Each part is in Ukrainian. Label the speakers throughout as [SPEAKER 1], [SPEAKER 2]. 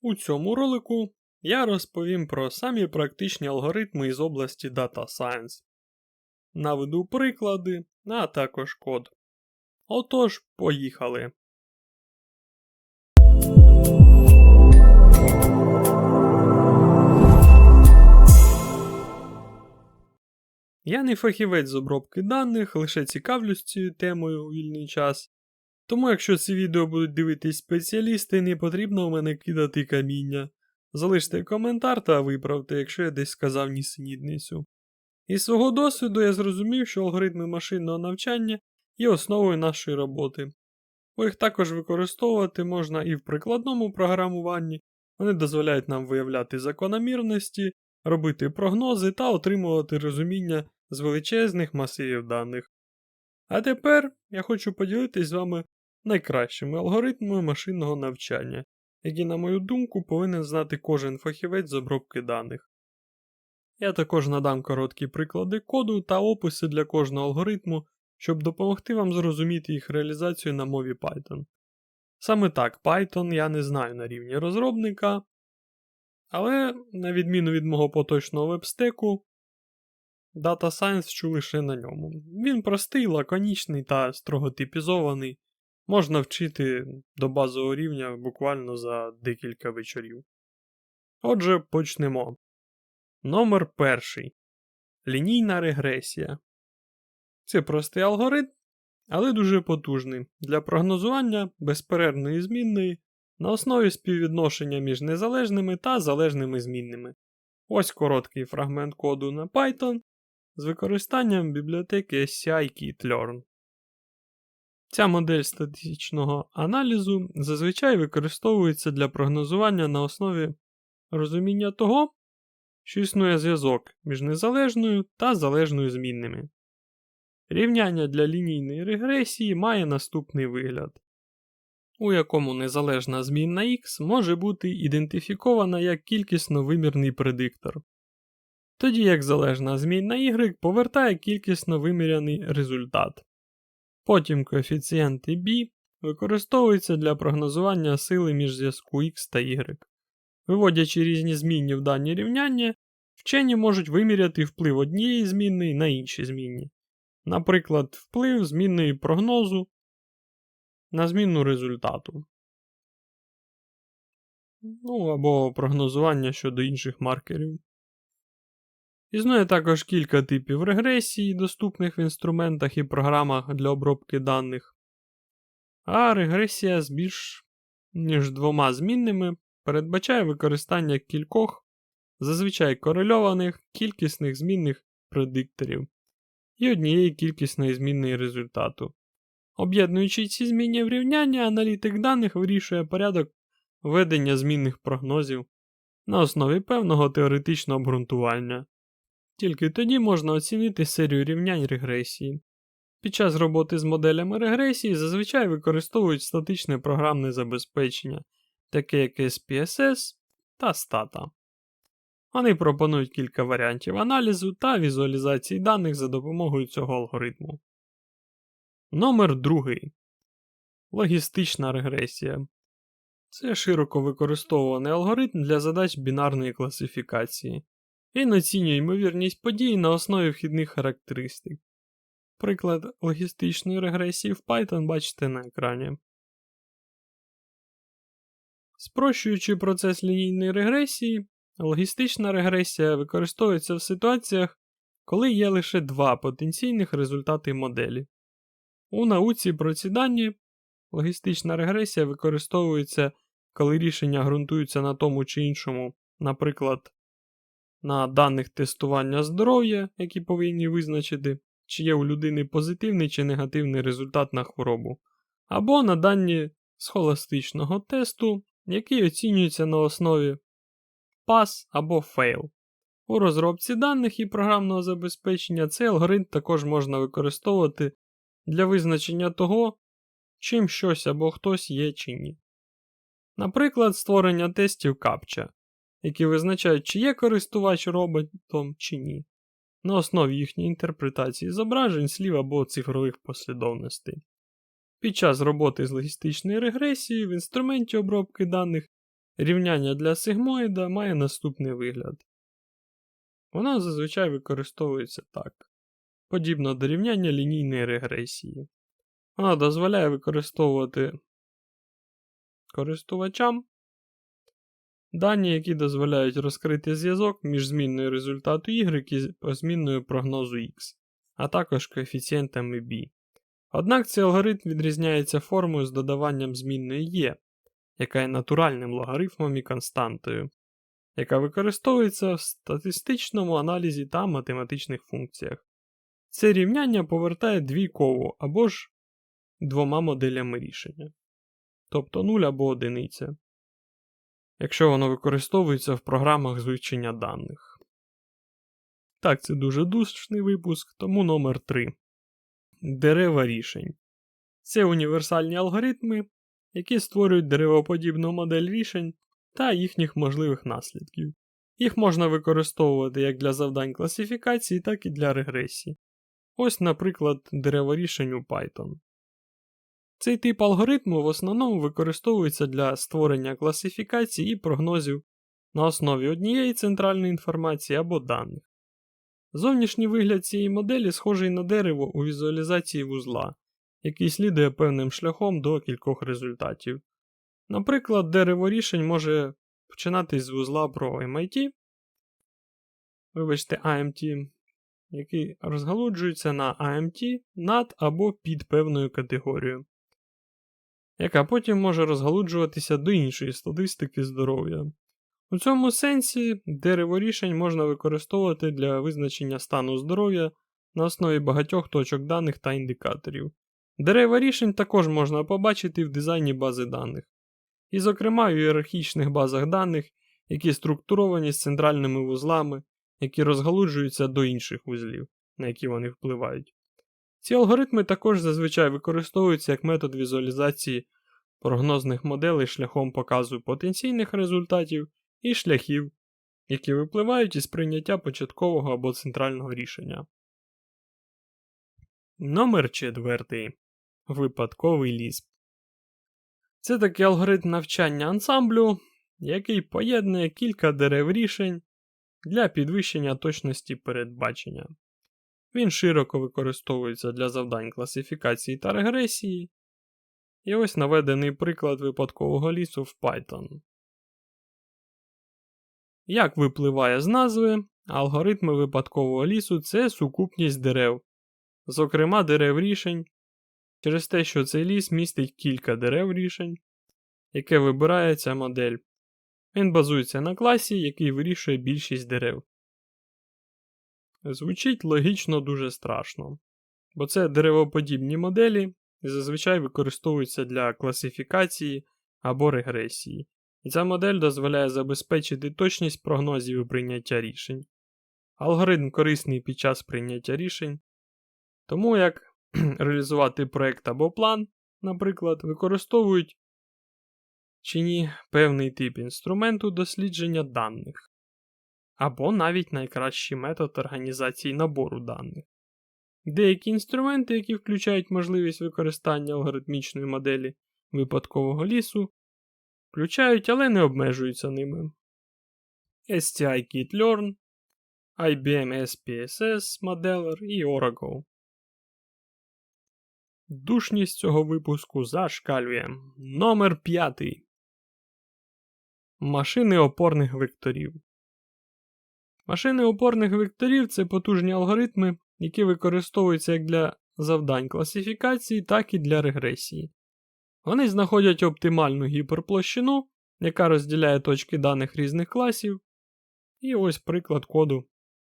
[SPEAKER 1] У цьому ролику я розповім про самі практичні алгоритми із області Data Science. Наведу приклади, а також код. Отож, поїхали. Я не фахівець з обробки даних, лише цікавлюсь цією темою у вільний час. Тому, якщо ці відео будуть дивитись спеціалісти, не потрібно у мене кидати каміння. Залиште коментар та виправте, якщо я десь сказав нісенітницю. Із свого досвіду я зрозумів, що алгоритми машинного навчання є основою нашої роботи. Бо їх також використовувати можна і в прикладному програмуванні, вони дозволяють нам виявляти закономірності, робити прогнози та отримувати розуміння з величезних масивів даних. А тепер я хочу поділитись з вами найкращими алгоритмами машинного навчання, які, на мою думку, повинен знати кожен фахівець з обробки даних. Я також надам короткі приклади коду та описи для кожного алгоритму, щоб допомогти вам зрозуміти їх реалізацію на мові Python. Саме так, Python я не знаю на рівні розробника, але, на відміну від мого поточного вебстеку, Data Science вчу лише на ньому. Він простий, лаконічний та строго типізований, можна вчити до базового рівня буквально за декілька вечорів. Отже, почнемо. Номер перший. Лінійна регресія. Це простий алгоритм, але дуже потужний для прогнозування безперервної змінної на основі співвідношення між незалежними та залежними змінними. Ось короткий фрагмент коду на Python з використанням бібліотеки scikit-learn. Ця модель статичного аналізу зазвичай використовується для прогнозування на основі розуміння того, що існує зв'язок між незалежною та залежною змінними. Рівняння для лінійної регресії має наступний вигляд, у якому незалежна змінна x може бути ідентифікована як кількісно вимірний предиктор, тоді як залежна змінна y повертає кількісно виміряний результат. Потім коефіцієнти b використовуються для прогнозування сили між зв'язку x та y. Виводячи різні змінні в дані рівняння, вчені можуть виміряти вплив однієї змінної на інші змінні. Наприклад, вплив змінної прогнозу на змінну результату. Ну або прогнозування щодо інших маркерів. Існує також кілька типів регресії, доступних в інструментах і програмах для обробки даних. А регресія з більш ніж двома змінними передбачає використання кількох, зазвичай корельованих кількісних змінних предикторів і однієї кількісної змінної результату. Об'єднуючи ці змінні в рівняння, аналітик даних вирішує порядок ведення змінних прогнозів на основі певного теоретичного обґрунтування. Тільки тоді можна оцінити серію рівнянь регресії. Під час роботи з моделями регресії зазвичай використовують статичне програмне забезпечення, таке як SPSS та Stata. Вони пропонують кілька варіантів аналізу та візуалізації даних за допомогою цього алгоритму. Номер другий. Логістична регресія. Це широко використовуваний алгоритм для задач бінарної класифікації. Він оцінює ймовірність подій на основі вхідних характеристик. Приклад логістичної регресії в Python бачите на екрані. Спрощуючи процес лінійної регресії, логістична регресія використовується в ситуаціях, коли є лише два потенційних результати моделі. У науці про ці дані логістична регресія використовується, коли рішення ґрунтуються на тому чи іншому, наприклад, на даних тестування здоров'я, які повинні визначити, чи є у людини позитивний чи негативний результат на хворобу, або на дані схоластичного тесту, який оцінюється на основі pass або fail. У розробці даних і програмного забезпечення цей алгоритм також можна використовувати для визначення того, чим щось або хтось є чи ні. Наприклад, створення тестів CAPTCHA, які визначають, чи є користувач роботом чи ні, на основі їхньої інтерпретації зображень, слів або цифрових послідовностей. Під час роботи з логістичною регресією в інструменті обробки даних Рівняння для сигмоїда має наступний вигляд. Воно зазвичай використовується так. Подібно до рівняння лінійної регресії. Воно дозволяє використовувати користувачам дані, які дозволяють розкрити зв'язок між змінною результату y і змінною прогнозу x, а також коефіцієнтами b. Однак цей алгоритм відрізняється формою з додаванням змінної e, яка є натуральним логарифмом і константою, яка використовується в статистичному аналізі та математичних функціях. Це рівняння повертає двійково або ж двома моделями рішення, тобто 0 або одиниця, якщо воно використовується в програмах з вивчення даних. Так, це дуже душний випуск, тому номер 3. Дерева рішень. Це універсальні алгоритми, які створюють деревоподібну модель рішень та їхніх можливих наслідків. Їх можна використовувати як для завдань класифікації, так і для регресії. Ось, наприклад, дерево рішень у Python. Цей тип алгоритму в основному використовується для створення класифікацій і прогнозів на основі однієї центральної інформації або даних. Зовнішній вигляд цієї моделі схожий на дерево у візуалізації вузла, який слідує певним шляхом до кількох результатів. Наприклад, дерево рішень може починатись з вузла про MIT, вибачте, AMT, який розгалуджується на AMT над або під певною категорією, яка потім може розгалуджуватися до іншої статистики здоров'я. У цьому сенсі дерево рішень можна використовувати для визначення стану здоров'я на основі багатьох точок даних та індикаторів. Дерева рішень також можна побачити в дизайні бази даних, і, зокрема, в ієрархічних базах даних, які структуровані з центральними вузлами, які розгалуджуються до інших вузлів, на які вони впливають. Ці алгоритми також зазвичай використовуються як метод візуалізації прогнозних моделей шляхом показу потенційних результатів і шляхів, які випливають із прийняття початкового або центрального рішення. Номер четвертий. Випадковий лісп. Це такий алгоритм навчання ансамблю, який поєднує кілька дерев рішень для підвищення точності передбачення. Він широко використовується для завдань класифікації та регресії. І ось наведений приклад випадкового лісу в Python. Як випливає з назви, алгоритми випадкового лісу це сукупність дерев, зокрема дерев рішень, через те, що цей ліс містить кілька дерев рішень, яке вибирає ця модель. Він базується на класі, який вирішує більшість дерев. Звучить логічно дуже страшно, бо це деревоподібні моделі і зазвичай використовуються для класифікації або регресії. І ця модель дозволяє забезпечити точність прогнозів і прийняття рішень. Алгоритм корисний під час прийняття рішень, тому як реалізувати проект або план, наприклад, використовують чи ні певний тип інструменту дослідження даних, або навіть найкращий метод організації набору даних. Деякі інструменти, які включають можливість використання алгоритмічної моделі випадкового лісу, включають, але не обмежуються ними. STI-Kit-Learn, IBM SPSS Modeler і Oracle. Душність цього випуску зашкалює. Номер 5. Машини опорних векторів. Машини опорних векторів це потужні алгоритми, які використовуються як для завдань класифікації, так і для регресії. Вони знаходять оптимальну гіперплощину, яка розділяє точки даних різних класів. І ось приклад коду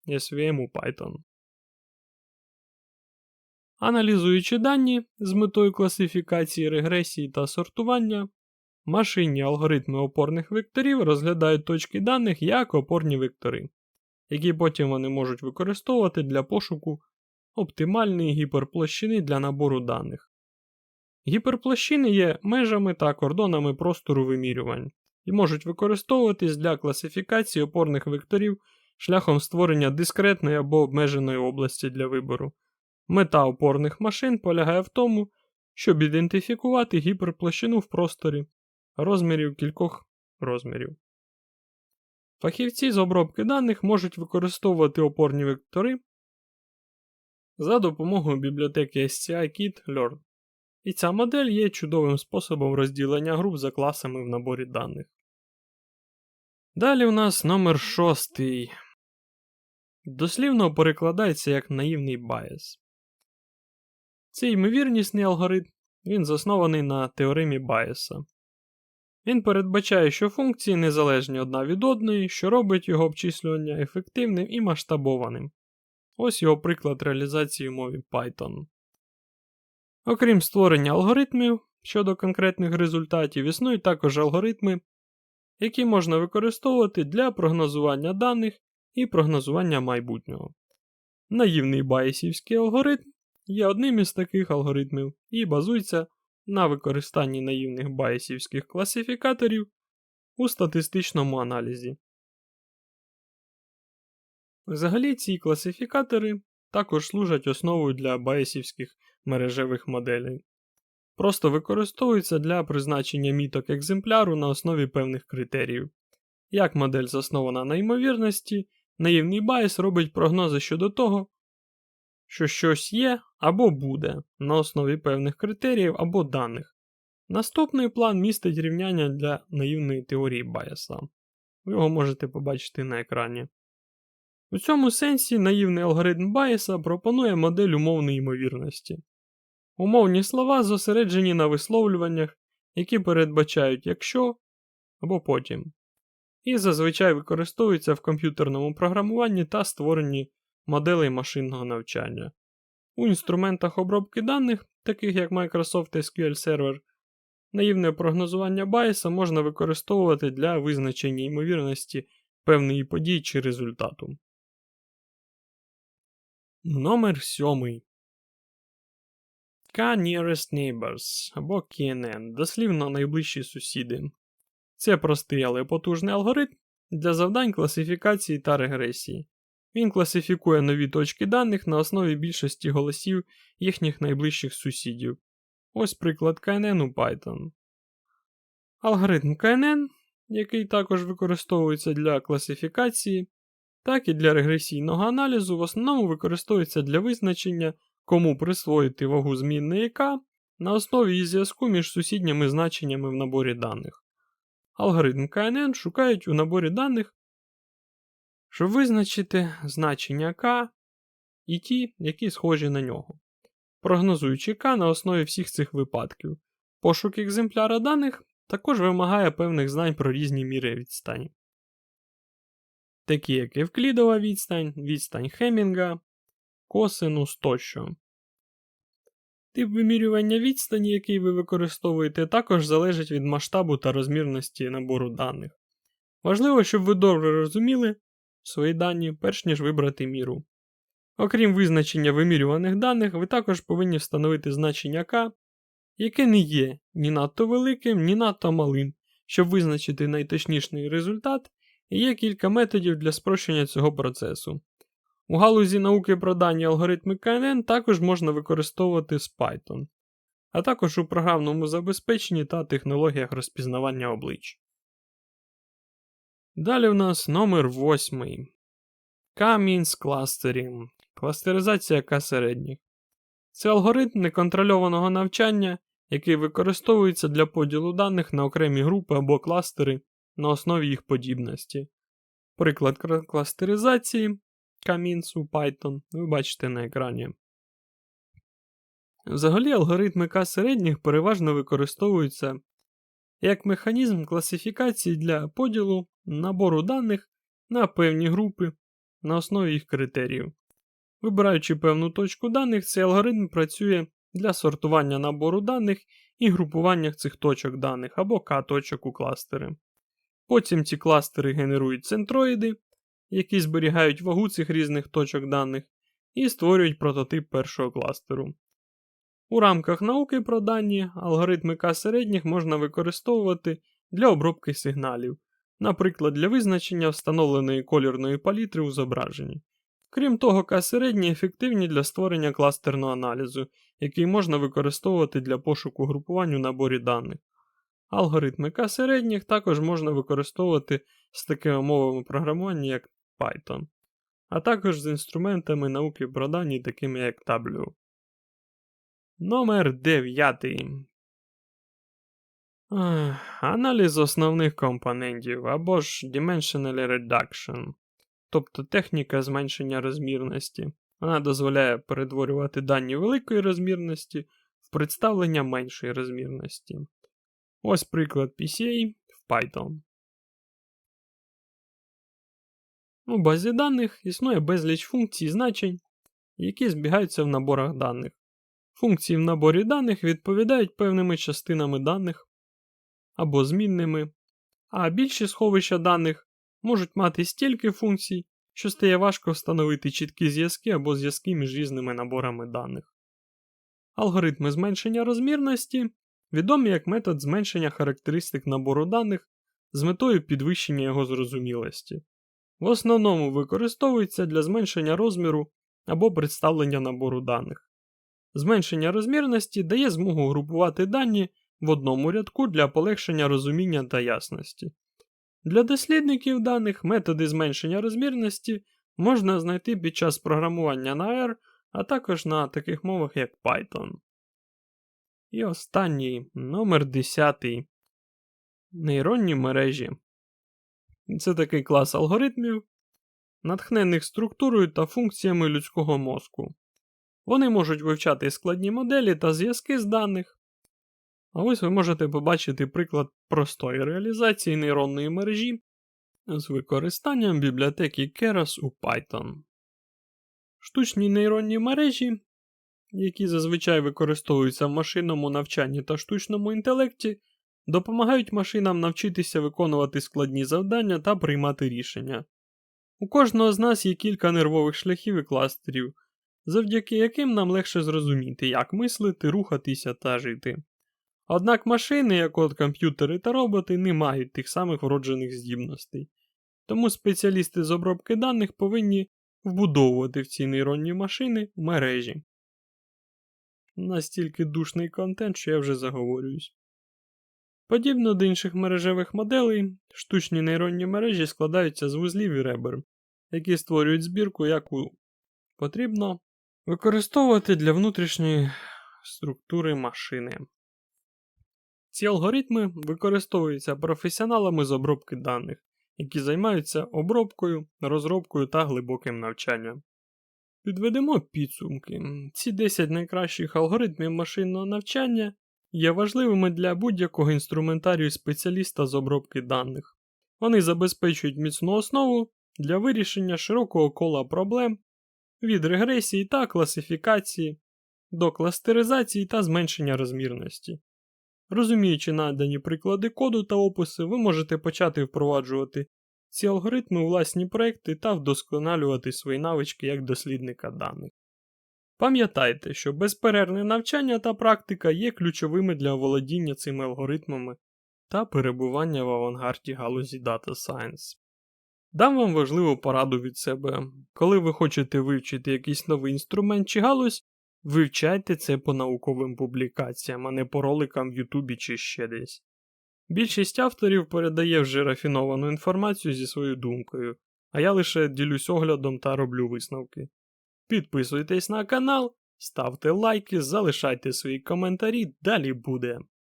[SPEAKER 1] SVM у Python. Аналізуючи дані з метою класифікації регресії та сортування, машинні алгоритми опорних векторів розглядають точки даних як опорні вектори, які потім вони можуть використовувати для пошуку оптимальної гіперплощини для набору даних. Гіперплощини є межами та кордонами простору вимірювань і можуть використовуватись для класифікації опорних векторів шляхом створення дискретної або обмеженої області для вибору. Мета опорних машин полягає в тому, щоб ідентифікувати гіперплощину в просторі розмірів кількох розмірів. Фахівці з обробки даних можуть використовувати опорні вектори за допомогою бібліотеки SCI-Kit Learn. І ця модель є чудовим способом розділення груп за класами в наборі даних. Далі у нас номер шостий. Дослівно перекладається як наївний байс. Цей ймовірнісний алгоритм він заснований на теоремі Байеса. Він передбачає, що функції незалежні одна від одної, що робить його обчислювання ефективним і масштабованим. Ось його приклад реалізації в мові Python. Окрім створення алгоритмів щодо конкретних результатів, існують також алгоритми, які можна використовувати для прогнозування даних і прогнозування майбутнього. Наївний байсівський алгоритм є одним із таких алгоритмів і базується на використанні наївних байсівських класифікаторів у статистичному аналізі. Взагалі ці класифікатори також служать основою для байсівських мережевих моделей. Просто використовуються для призначення міток екземпляру на основі певних критеріїв. Як модель заснована на ймовірності, наївний байс робить прогнози щодо того, що щось є або буде на основі певних критеріїв або даних. Наступний план містить рівняння для наївної теорії Байеса. Ви його можете побачити на екрані. У цьому сенсі наївний алгоритм Байеса пропонує модель умовної ймовірності. Умовні слова зосереджені на висловлюваннях, які передбачають якщо або потім, і зазвичай використовуються в комп'ютерному програмуванні та створенні моделей машинного навчання. У інструментах обробки даних, таких як Microsoft SQL Server, наївне прогнозування Байеса можна використовувати для визначення ймовірності певної події чи результату. Номер 7. K-Nearest Neighbors або KNN, дослівно найближчі сусіди. Це простий, але потужний алгоритм для завдань класифікації та регресії. Він класифікує нові точки даних на основі більшості голосів їхніх найближчих сусідів. Ось приклад KNN у Python. Алгоритм KNN, який також використовується для класифікації, так і для регресійного аналізу, в основному використовується для визначення, кому присвоїти вагу змінної К на основі її зв'язку між сусідніми значеннями в наборі даних. Алгоритм KNN шукають у наборі даних щоб визначити значення К і ті, які схожі на нього. Прогнозуючи К на основі всіх цих випадків. Пошук екземпляра даних також вимагає певних знань про різні міри відстані. Такі як Евклідова відстань, відстань Хемінга, косинус тощо. Тип вимірювання відстані, який ви використовуєте, також залежить від масштабу та розмірності набору даних. Важливо, щоб ви добре розуміли, свої дані, перш ніж вибрати міру. Окрім визначення вимірюваних даних, ви також повинні встановити значення К, яке не є ні надто великим, ні надто малим, щоб визначити найточніший результат, і є кілька методів для спрощення цього процесу. У галузі науки про дані алгоритми КНН також можна використовувати з Python, а також у програмному забезпеченні та технологіях розпізнавання облич. Далі в нас номер 8. K-means clustering. Кластеризація К середніх. Це алгоритм неконтрольованого навчання, який використовується для поділу даних на окремі групи або кластери на основі їх подібності. Приклад кластеризації K-means у Python ви бачите на екрані. Взагалі алгоритми К середніх переважно використовуються як механізм класифікації для поділу набору даних на певні групи на основі їх критеріїв. Вибираючи певну точку даних, цей алгоритм працює для сортування набору даних і групування цих точок даних або К-точок у кластери. Потім ці кластери генерують центроїди, які зберігають вагу цих різних точок даних, і створюють прототип першого кластеру. У рамках науки про дані алгоритми К середніх можна використовувати для обробки сигналів, наприклад, для визначення встановленої колірної палітри у зображенні. Крім того, К середні ефективні для створення кластерного аналізу, який можна використовувати для пошуку групувань у наборі даних. Алгоритми К середніх також можна використовувати з такими мовами програмування, як Python, а також з інструментами науки про дані, такими як W. Номер 9. Аналіз основних компонентів або ж Dimensional Reduction, тобто техніка зменшення розмірності. Вона дозволяє перетворювати дані великої розмірності в представлення меншої розмірності. Ось приклад PCA в Python. У базі даних існує безліч функцій і значень, які збігаються в наборах даних. Функції в наборі даних відповідають певними частинами даних або змінними, а більші сховища даних можуть мати стільки функцій, що стає важко встановити чіткі зв'язки або зв'язки між різними наборами даних. Алгоритми зменшення розмірності відомі як метод зменшення характеристик набору даних з метою підвищення його зрозумілості. В основному використовується для зменшення розміру або представлення набору даних. Зменшення розмірності дає змогу групувати дані в одному рядку для полегшення розуміння та ясності. Для дослідників даних методи зменшення розмірності можна знайти під час програмування на R, а також на таких мовах як Python. І останній номер 10. Нейронні мережі. Це такий клас алгоритмів, натхнених структурою та функціями людського мозку. Вони можуть вивчати складні моделі та зв'язки з даних. А ось ви можете побачити приклад простої реалізації нейронної мережі з використанням бібліотеки Keras у Python. Штучні нейронні мережі, які зазвичай використовуються в машинному навчанні та штучному інтелекті, допомагають машинам навчитися виконувати складні завдання та приймати рішення. У кожного з нас є кілька нервових шляхів і кластерів, завдяки яким нам легше зрозуміти, як мислити, рухатися та жити. Однак машини, як от комп'ютери та роботи, не мають тих самих вроджених здібностей, тому спеціалісти з обробки даних повинні вбудовувати в ці нейронні машини мережі. Настільки душний контент, що я вже заговорююсь. Подібно до інших мережевих моделей, штучні нейронні мережі складаються з вузлів і ребер, які створюють збірку, яку потрібно використовувати для внутрішньої структури машини. Ці алгоритми використовуються професіоналами з обробки даних, які займаються обробкою, розробкою та глибоким навчанням. Підведемо підсумки. Ці 10 найкращих алгоритмів машинного навчання є важливими для будь-якого інструментарію спеціаліста з обробки даних. Вони забезпечують міцну основу для вирішення широкого кола проблем від регресії та класифікації до кластеризації та зменшення розмірності. Розуміючи надані приклади коду та описи, ви можете почати впроваджувати ці алгоритми у власні проекти та вдосконалювати свої навички як дослідника даних. Пам'ятайте, що безперервне навчання та практика є ключовими для володіння цими алгоритмами та перебування в авангарді галузі Data Science. Дам вам важливу пораду від себе. Коли ви хочете вивчити якийсь новий інструмент чи галузь, вивчайте це по науковим публікаціям, а не по роликам в Ютубі чи ще десь. Більшість авторів передає вже рафіновану інформацію зі своєю думкою, а я лише ділюсь оглядом та роблю висновки. Підписуйтесь на канал, ставте лайки, залишайте свої коментарі, далі буде.